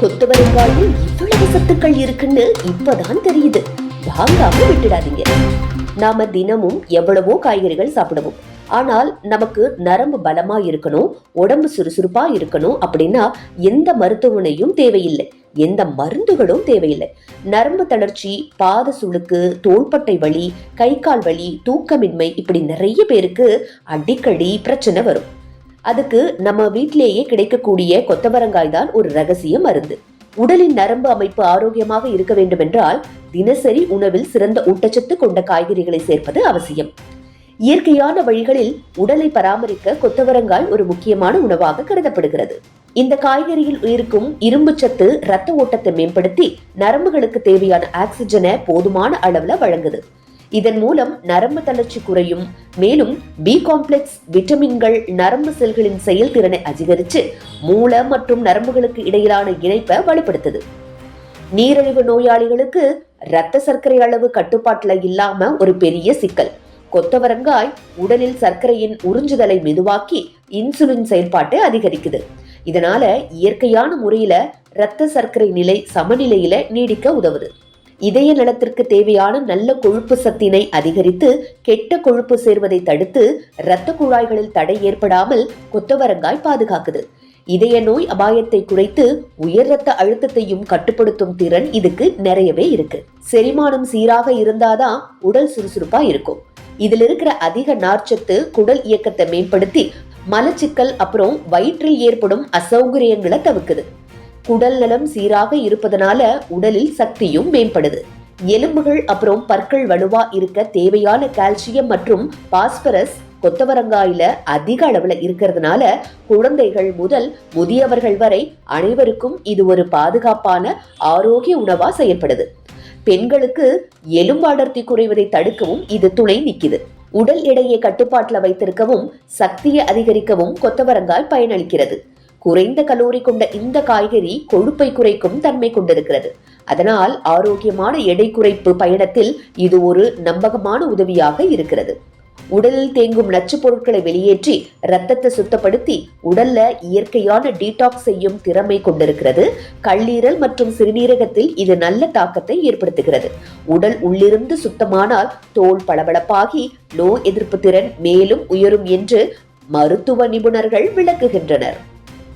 கொத்தவரங்காயில் இவ்வளவு சத்துக்கள் இருக்குன்னு இப்பதான் தெரியுது. வாங்காம விட்டுடாதீங்க. நாம தினமும் எவ்வளவோ காய்கறிகள் சாப்பிடுவோம். ஆனால் நமக்கு நரம்பு பலமா இருக்கணும் உடம்பு சுறுசுறுப்பா இருக்கணும் அப்படின்னா எந்த மருத்துவனையும் தேவையில்லை. எந்த மருந்துகளும் தேவையில்லை. நரம்பு தளர்ச்சி பாத சுளுக்கு தோள்பட்டை வலி கை கால் வலி தூக்கமின்மை இப்படி நிறைய பேருக்கு அடிக்கடி பிரச்சனை வரும். அதுக்கு நம்ம வீட்டிலேயே கிடைக்கக்கூடிய கொத்தவரங்காய் தான் ஒரு ரகசிய மருந்து. உடலின் நரம்பு அமைப்பு ஆரோக்கியமாக இருக்க வேண்டுமென்றால் தினசரி உணவில் சிறந்த ஊட்டச்சத்து கொண்ட காய்கறிகளை சேர்ப்பது அவசியம். இயற்கையான வழிகளில் உடலை பராமரிக்க கொத்தவரங்காய் ஒரு முக்கியமான உணவாக கருதப்படுகிறது. இந்த காய்கறியில் இருக்கும் இரும்பு சத்து ரத்த ஓட்டத்தை மேம்படுத்தி நரம்புகளுக்கு தேவையான ஆக்சிஜனை போதுமான அளவுல வழங்குது. இதன் மூலம் நரம்பு தளர்ச்சி குறையும். மேலும் பி காம்ப்ளெக்ஸ் விட்டமின்கள் நரம்பு செல்களின் செயல்திறனை அதிகரித்து மூளை மற்றும் நரம்புகளுக்கு இடையிலான இணைப்பை வலுப்படுத்துது. நீரிழிவு நோயாளிகளுக்கு இரத்த சர்க்கரை அளவு கட்டுப்பாட்டில் இல்லாம ஒரு பெரிய சிக்கல். கொத்தவரங்காய் உடலில் சர்க்கரையின் உறிஞ்சுதலை மெதுவாக்கி இன்சுலின் செயல்பாட்டை அதிகரிக்குது. இதனால இயற்கையான முறையில இரத்த சர்க்கரை நிலை சமநிலையில நீடிக்க உதவுது. இதய நலத்திற்கு தேவையான நல்ல கொழுப்பு சத்தினை அதிகரித்து கெட்ட கொழுப்பு சேர்வதை தடுத்து இரத்த குழாய்களில் தடை ஏற்படாமல் கொத்தவரங்காய் பாதுகாக்குது. இதய நோய் அபாயத்தை குறைத்து உயர் ரத்த அழுத்தத்தையும் கட்டுப்படுத்தும் திறன் இதுக்கு நிறையவே இருக்கு. செரிமானம் சீராக இருந்தாதான் உடல் சுறுசுறுப்பா இருக்கும். இதுல இருக்கிற அதிக நார்ச்சத்து குடல் இயக்கத்தை மேம்படுத்தி மலச்சிக்கல் அப்புறம் வயிற்றில் ஏற்படும் அசௌகரியங்களை தவிர்க்குது. குடல் நலம் சீராக இருப்பதனால உடலில் சக்தியும் மேம்படுது. எலும்புகள் அப்புறம் பற்கள் வலுவா இருக்க தேவையான கால்சியம் மற்றும் பாஸ்பரஸ் கொத்தவரங்காயில அதிக அளவுல இருக்கிறதுனால குழந்தைகள் முதல் முதியவர்கள் வரை அனைவருக்கும் இது ஒரு பாதுகாப்பான ஆரோக்கிய உணவா செயல்படுது. பெண்களுக்கு எலும்பு அடர்த்தி குறைவதை தடுக்கவும் இது துணை நிக்குது. உடல் எடையை கட்டுப்பாட்டில் வைத்திருக்கவும் சக்தியை அதிகரிக்கவும் கொத்தவரங்காய் பயனளிக்கிறது. குறைந்த கலோரி கொண்ட இந்த காய்கறி கொழுப்பை குறைக்கும் தன்மை கொண்டிருக்கிறது. அதனால் ஆரோக்கியமான எடை குறைப்பு பயணத்தில் இது ஒரு நம்பகமான உதவியாக இருக்கிறது. உடலில் தேங்கும் நச்சு பொருட்களை வெளியேற்றி ரத்தத்தை சுத்தப்படுத்தி உடல்ல இயற்கையான டீடாக்ஸ் செய்யும் திறமை கொண்டிருக்கிறது. கல்லீரல் மற்றும் சிறுநீரகத்தில் இது நல்ல தாக்கத்தை ஏற்படுத்துகிறது. உடல் உள்ளிருந்து சுத்தமானால் தோல் பளபளப்பாகி நோய் எதிர்ப்பு திறன் மேலும் உயரும் என்று மருத்துவ நிபுணர்கள் விளக்குகின்றனர்.